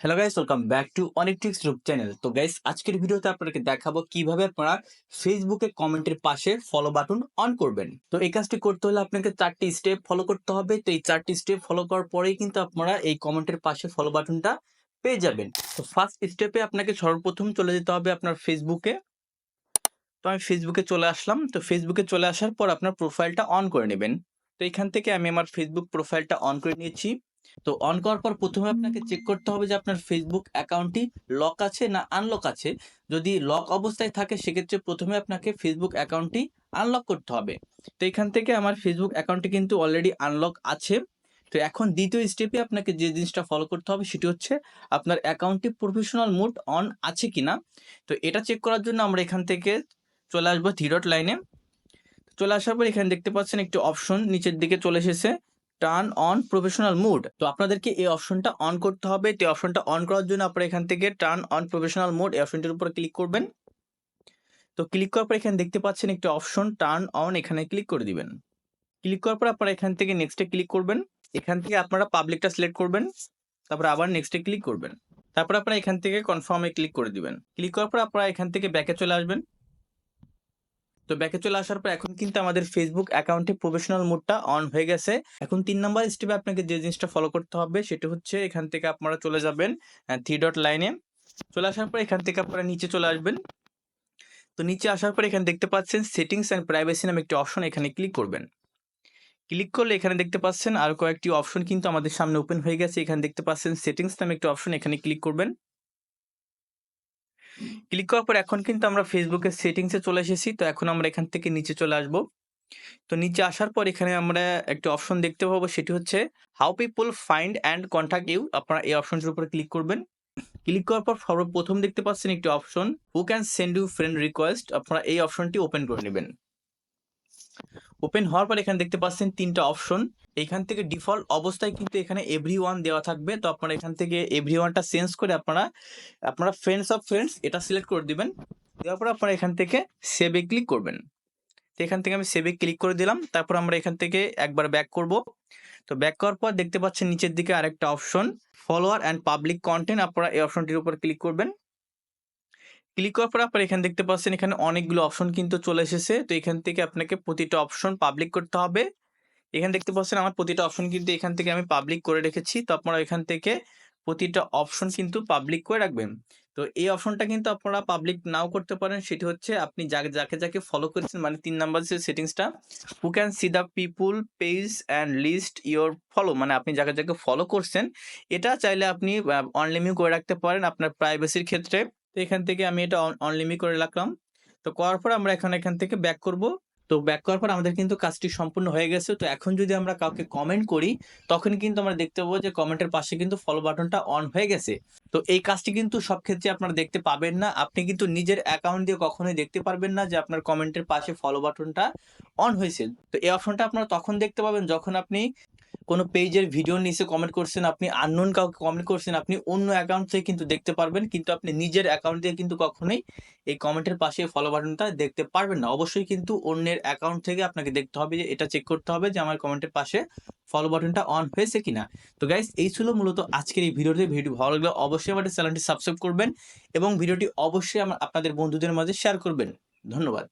Hello guys welcome back to অনেক টিক্স YouTube channel তো গাইস আজকের ভিডিওতে আপনাদেরকে দেখাবো কীভাবে আপনারা ফেসবুকে কমেন্টের পাশে ফলো বাটন অন করবেন। তো এই কাজটি করতে হলে আপনাকে চারটি স্টেপ ফলো করতে হবে। তো এই চারটি স্টেপ ফলো করার পরেই কিন্তু আপনারা এই কমেন্টের পাশে ফলো বাটনটা পেয়ে যাবেন। তো ফার্স্ট স্টেপে আপনাকে সর্বপ্রথম চলে যেতে হবে আপনার ফেসবুকে তো আমি ফেসবুকে চলে আসলাম। তো ফেসবুকে চলে আসার পর আপনার প্রোফাইলটা অন করে নেবেন। তো এখান থেকে আমি আমার ফেসবুক প্রোফাইলটা অন করে নিয়েছি। তো অন করার পর প্রথমে আপনাকে চেক করতে হবে যে আপনার ফেসবুক অ্যাকাউন্টটি লক আছে না আনলক আছে। যদি লক অবস্থায় থাকে সেক্ষেত্রে প্রথমে আপনাকে ফেসবুক অ্যাকাউন্টটি আনলক করতে হবে। তো এখান থেকে আমার ফেসবুক অ্যাকাউন্টটি কিন্তু অলরেডি আনলক আছে। তো এখন দ্বিতীয় স্টেপে আপনাকে যে জিনিসটা ফলো করতে হবে সেটি হচ্ছে আপনার অ্যাকাউন্টটি প্রফেশনাল মোড অন আছে কিনা। তো এটা চেক করার জন্য আমরা এখান থেকে চলে আসব থ্রি ডট লাইনে চলে আসার পর এখানে দেখতে পাচ্ছেন একটি অপশন নিচের দিকে চলে এসেছে। টার্ন অন প্রফেশনাল মুড তো আপনাদেরকে এই অপশনটা অন করতে হবে। তো অপশনটা অন করার জন্য আপনারা এখান থেকে টার্ন অন প্রফেশনাল মোড এই অপশনটির উপর ক্লিক করবেন। তো ক্লিক করার পর এখানে দেখতে পাচ্ছেন একটি অপশন টার্ন অন এখানে ক্লিক করে দিবেন। ক্লিক করার পর আপনারা এখান থেকে নেক্সটে ক্লিক করবেন। এখান থেকে আপনারা পাবলিকটা সিলেক্ট করবেন। তারপর আবার নেক্সটে ক্লিক করবেন। তারপর আপনারা এখান থেকে কনফার্মে ক্লিক করে দিবেন। ক্লিক করার পর আপনারা এখান থেকে ব্যাকে চলে আসবেন। তো ব্যাকে চলে আসার পর এখন কিন্তু আমাদের ফেসবুক অ্যাকাউন্টে প্রফেশনাল মোডটা অন হয়ে গেছে। এখন তিন নম্বর স্টেপে আপনাকে যে জিনিসটা ফলো করতে হবে সেটা হচ্ছে এখান থেকে আপনারা চলে যাবেন থ্রি ডট লাইনে চলে আসার পর এখান থেকে আপনারা নিচে চলে আসবেন। তো নিচে আসার পর এখানে দেখতে পাচ্ছেন সেটিংস অ্যান্ড প্রাইভেসি নামে একটি অপশন এখানে ক্লিক করবেন। ক্লিক করলে এখানে দেখতে পাচ্ছেন আর কয়েকটি অপশন কিন্তু আমাদের সামনে ওপেন হয়ে গেছে। এখানে দেখতে পাচ্ছেন সেটিংস নামে একটি অপশন এখানে ক্লিক করবেন। ক্লিক করার পর এখন কিন্তু আমরা ফেসবুকের সেটিংসে চলে এসেছি। তো এখন আমরা এখান থেকে নিচে চলে আসব। তো নিচে আসার পর এখানে আমরা একটি অপশন দেখতে পাবো। সেটি হচ্ছে how people find and contact you আপনারা এই অপশনটির উপরে ক্লিক করবেন। ক্লিক করার পর সর্বপ্রথম দেখতে পাচ্ছেন একটি option who can send you friend request আপনারা এই অপশনটি ওপেন করে নেবেন। ওপেন হওয়ার পর এখানে দেখতে পাচ্ছেন তিনটা অপশন এখান থেকে ডিফল্ট অবস্থায় কিন্তু এখানে এভরি ওয়ান দেওয়া থাকবে। তো আপনারা এখান থেকে এভরি ওয়ানটা চেঞ্জ করে আপনারা আপনারা ফ্রেন্ডস অফ ফ্রেন্ডস এটা সিলেক্ট করে দিবেন। দেওয়ার পর আপনারা এখান থেকে সেভে ক্লিক করবেন। তো এখান থেকে আমি সেভে ক্লিক করে দিলাম। তারপর আমরা এখান থেকে একবার ব্যাক করব। তো ব্যাক করার পর দেখতে পাচ্ছেন নিচের দিকে আরেকটা option follower and public content আপনারা এই অপশনটির উপর ক্লিক করবেন। ক্লিক করার পর আপনারা এখানে দেখতে পাচ্ছেন এখানে অনেকগুলো অপশন কিন্তু চলে এসেছে। তো এখান থেকে আপনাকে প্রতিটা অপশন পাবলিক করতে হবে। এখানে দেখতে পাচ্ছেন আমার প্রতিটা অপশন কিন্তু এখান থেকে আমি পাবলিক করে রেখেছি। তো আপনারা এখান থেকে প্রতিটা অপশন কিন্তু পাবলিক করে রাখবেন। তো এই অপশনটা কিন্তু আপনারা পাবলিক নাও করতে পারেন। সেটি হচ্ছে আপনি যাকে যাকে যাকে ফলো করেছেন মানে তিন নাম্বার যে সেটিংসটা who can see the people page and list your follow মানে আপনি যাকে যাকে ফলো করছেন, এটা চাইলে আপনি অনলিমিউ করে রাখতে পারেন আপনার প্রাইভেসির ক্ষেত্রে। তো এখান থেকে আমি এটা অনলিমি করে রাখলাম। তো করার পর আমরা এখন এখান থেকে ব্যাক করব। তো ব্যাক করার পর আমাদের কিন্তু কাজটি সম্পূর্ণ হয়ে গেছে। তো এখন যদি আমরা কাউকে কমেন্ট করি, তখন কিন্তু আমরা দেখতে পাবো যে কমেন্টের পাশে কিন্তু ফলো বাটনটা অন হয়ে গেছে। তো এই কাজটি কিন্তু সব ক্ষেত্রে আপনারা দেখতে পাবেন না। আপনি কিন্তু নিজের অ্যাকাউন্ট দিয়ে কখনোই দেখতে পারবেন না যে আপনার কমেন্টের পাশে ফলো বাটনটা অন হয়েছে। তো এই অপশনটা আপনারা তখন দেখতে পাবেন যখন আপনি কোনো পেজের ভিডিও নিচে কমেন্ট করছেন, আপনি আননোন কাউকে কমেন্ট করছেন, আপনি অন্য অ্যাকাউন্ট থেকে কিন্তু দেখতে পারবেন, কিন্তু আপনি নিজের অ্যাকাউন্ট দিয়ে কিন্তু কখনোই এই কমেন্টের পাশে ফলো বাটনটা দেখতে পারবেন না। অবশ্যই কিন্তু অন্যের অ্যাকাউন্ট থেকে আপনাকে দেখতে হবে যে, এটা চেক করতে হবে যে, আমার কমেন্টের পাশে ফলো বাটনটা অন হয়েছে কিনা। তো গাইস এই ছিল মূলত আজকের এই ভিডিওতে ভিডিও ভালো লাগলে অবশ্যই আমাদের চ্যানেলটি সাবস্ক্রাইব করবেন এবং ভিডিওটি অবশ্যই আপনাদের বন্ধুদের মাঝে শেয়ার করবেন। ধন্যবাদ।